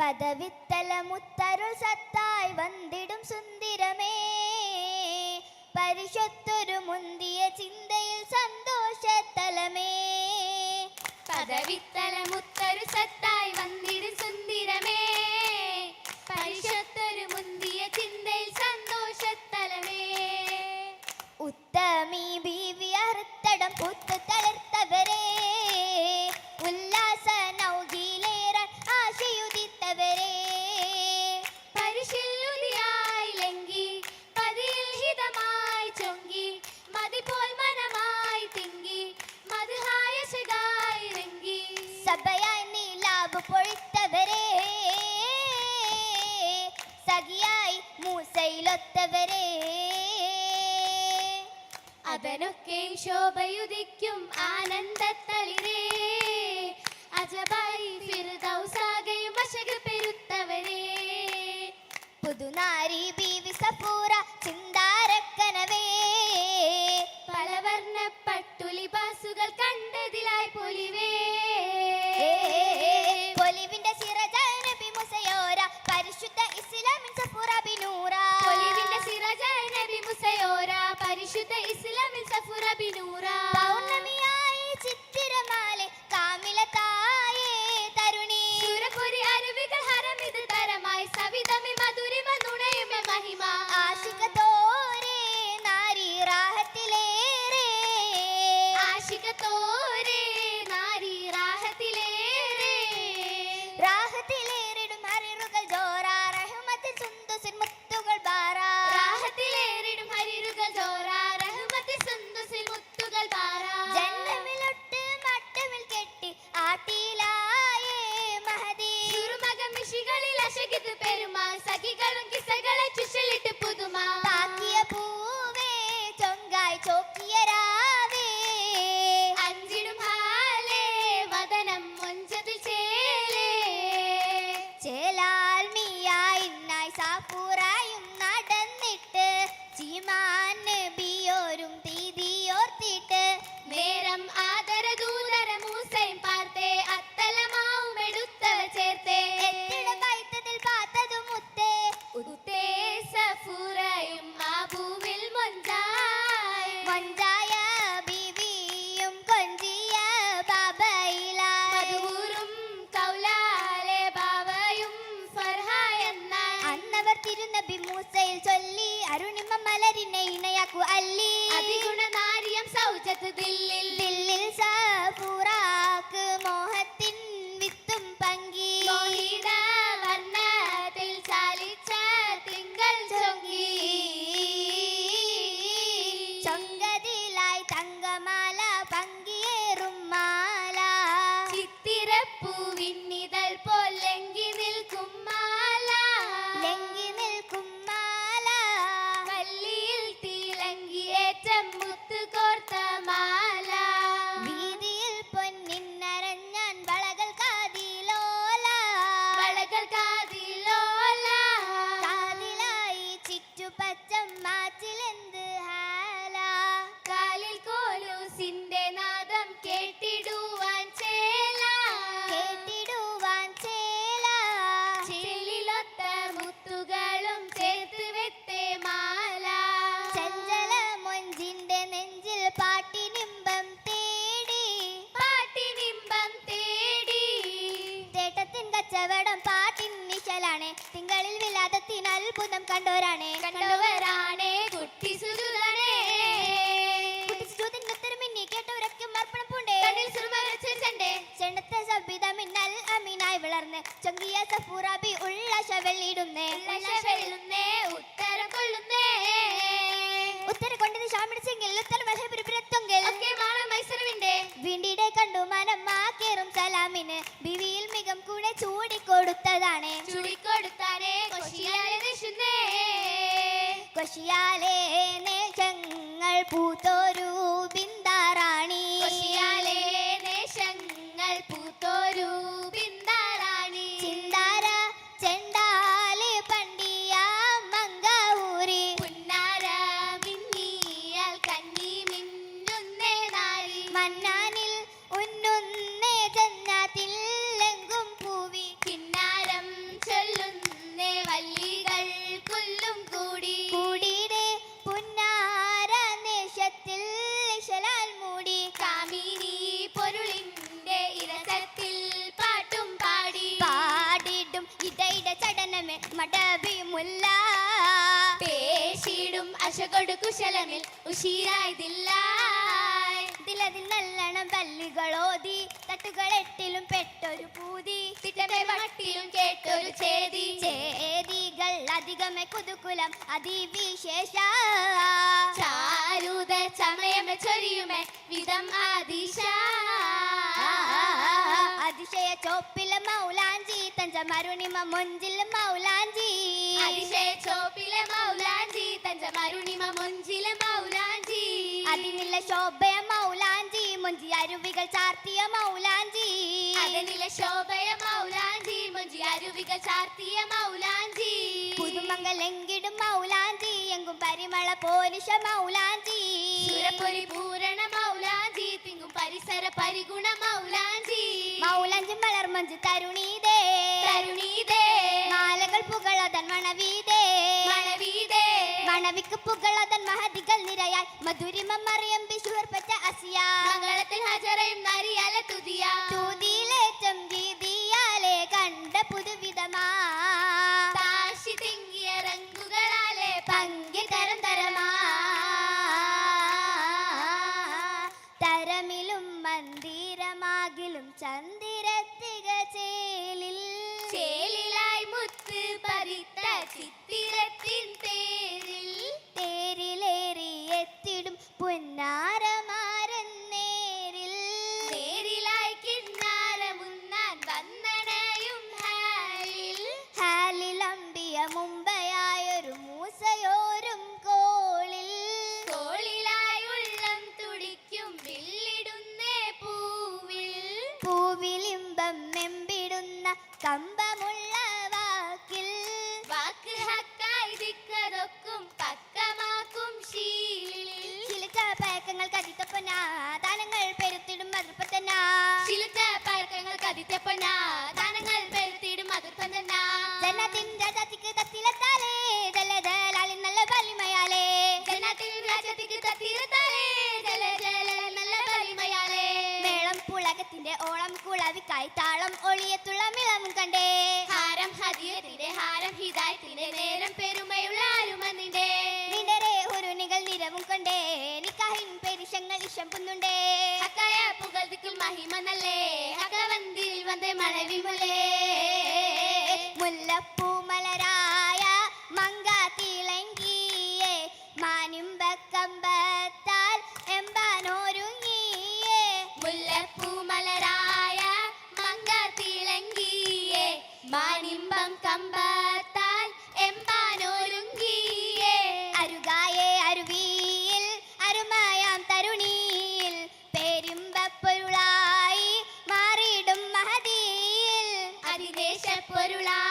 പദവിത്തല മുത്തരുൾ സത്തായി വന്നിടും സുന്ദരമേ. പരിഷത്തൊരു മുന്തിയ ചിന്തയിൽ സന്തോഷത്തലമേ. പദവിത്തല മുത്തരു സത്ത അവസ്ഥയിലൊത്തവരെ അതനൊക്കെ ശോഭയുദിക്കും ആനന്ദത്തളിരേ. അജബായി പെരുത്തവരെ. പുതുനാരി ബീവി സഫൂറ ചിന്താരക്കനവേ. പലവർണ പട്ടുലിബാസുകൾ കണ്ടതിലായി പൊലിവേ. عيشة إسلام السفر بنوره വെച്ചെങ്കിൽ കേറും ബിവിയിൽ മികം ചൂടിക്കൊടുത്തതാണ്. ചൂടിക്കൊടുത്താനേ കൊശിയാലെ കൊശിയാലേ നേജങ്ങൾ പൂത്തോ മടവി മുല്ല. പേശിടും അശകൊടു കുശലമിൽ ഉഷീരായതില്ല തിലതിൽ നല്ലണം തല്ലുകളോതി തട്ടുകളെട്ടിലും പെട്ടൊരു പൂതി. തിട്ടത്തെ വട്ടിലും കേട്ടൊരു ചേതി. ചേതികൾ അധികമേ കുതുകുലം അതിവിശേഷ. ചാരുത ചമയമെ ചൊരിയുമേ വിധം ആദിശ. ചോപ്പിലെ മൗലാഞ്ചി തഞ്ച മരുണിമ മൊഞ്ചിൽ മൗലാഞ്ചി. അതിശേ ചോപ്പിലെ മൗലാഞ്ചി തഞ്ച മരുണിമ മൊഞ്ചിൽ മൗലാഞ്ചി. അതിനില്ല ശോഭയ മൗലാഞ്ചി മൊഞ്ചി അരുവികൾ ചാർത്തിയ മൗലാഞ്ചി. അതിനിലെ ശോഭയ മൗലാഞ്ചി മൊഞ്ചി അരുവികൾ ചാർത്തിയ മൗലാഞ്ചി. പുതുമംഗലെങ്കിടും മൗലാഞ്ചി എങ്കും പരിമള പോലിഷ മൗലാഞ്ചി. പൂരണ മൗലാഞ്ചി തിങ്ങും പരിസര പരിഗുണ മൗലാഞ്ചി. മലർമഞ്ച് തരുണീതേ തരുണീതേ മാലകൾ പുകളതൻ മണവീതേ മണവീതേ മണവിക്ക് പുകളതൻ മഹതികൾ നിരയാൽ. മധുരിമ മറിയം ബിഷുവർ പറ്റ അസിയ. മംഗളത്തിൽ ഹജറയും നരിയല തുതിയ. തൂതിയിലേറ്റം ഗീതിയാലെ കണ്ട പുതുവിധമാ. താശി തിങ്ങിയ റങ്കുകളാലെ പങ്കി തരം തരമാ. ചേലിലായി മുത്ത് പറിത്ത ചിത്തിരത്തിൻ തേരിൽ തേരിലേറി എത്തിടും പുന്നാരമാരൻ നേരിൽ തേരിലായി കിണ്ണാരമുന്നാൻ വന്നണയും ഹാലിൽ. ഹാലിലമ്പിയ മുമ്പയായൊരു മൂസയോരും കോളിൽ. തോളിലായി ഉള്ളം തുടിക്കും വില്ലിടുന്നേ പൂവിൽ. പൂവിലിമ്പം ഓളം കുളവിക്കായി താളം ഒളിയത്തുള്ള മിളം കണ്ടേ. ഹാരം ഹദിയത്തിന്റെ ഹാരം ഹിദായത്തിന്റെ നേരം പെരുമയുള്ള ആരുമന്നിന്റെ നിടരെ ഒരു നികൾ നിരവും കണ്ടേ. നിക്കാഹിൻ പെരിശങ്ങൾ ഇഷം പുന്നുണ്ടേ ഹക്കായ പുകൾ ദിക്കിൽ മഹിമ നല്ലേ. ഹകവന്തിൽ വന്നേ മണവിമുലേ Célula.